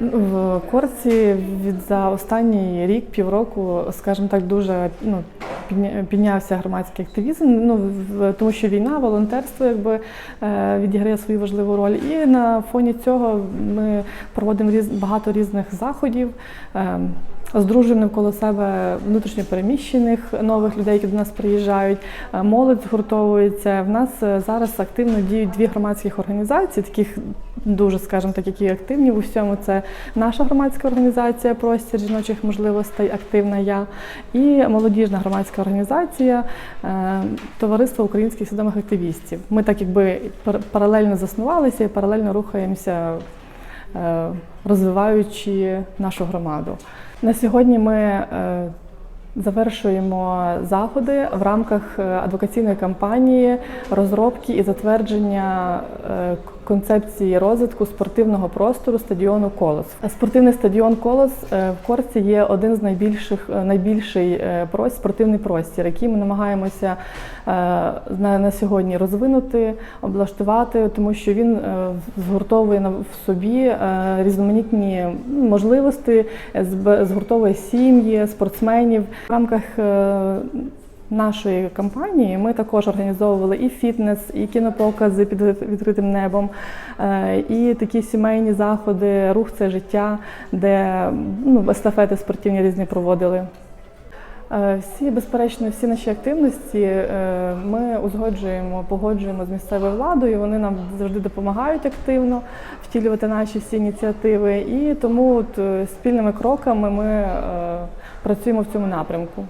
В Корці від за останній рік, півроку, скажімо так, дуже ну, піднявся громадський активізм. Ну тому, що війна, волонтерство якби е, відіграє свою важливу роль. І на фоні цього ми проводимо різ, багато різних заходів. Здружуємо навколо себе внутрішньопереміщених нових людей, які до нас приїжджають. Е, Молодь згуртовується. В нас е, зараз активно діють дві громадських організації, таких дуже, скажімо так, які активні в усьому. Це наша громадська організація Простір жіночих можливостей, активна я і молодіжна громадська організація е, Товариство українських свідомих активістів. Ми так якби пар- паралельно заснувалися і паралельно рухаємося, розвиваючи нашу громаду. На сьогодні ми е, Завершуємо заходи в рамках е, адвокаційної кампанії розробки і затвердження е, концепції розвитку спортивного простору стадіону Колос. Спортивний стадіон Колос е, в Корці є один з найбільших найбільший спортивний простір, який ми намагаємося на, сьогодні розвинути, облаштувати, тому що він згуртовує в собі різноманітні можливості, згуртовує сім'ї, спортсменів. В рамках е, нашої кампанії ми також організовували і фітнес, і кінопокази під відкритим небом, е, і такі сімейні заходи, рух це життя, де ну, естафети спортивні різні проводили. Е, Всі, безперечно, всі наші активності е, ми узгоджуємо, погоджуємо з місцевою владою. Вони нам завжди допомагають активно втілювати наші всі ініціативи. І тому от, е, спільними кроками ми працюємо в цьому напрямку.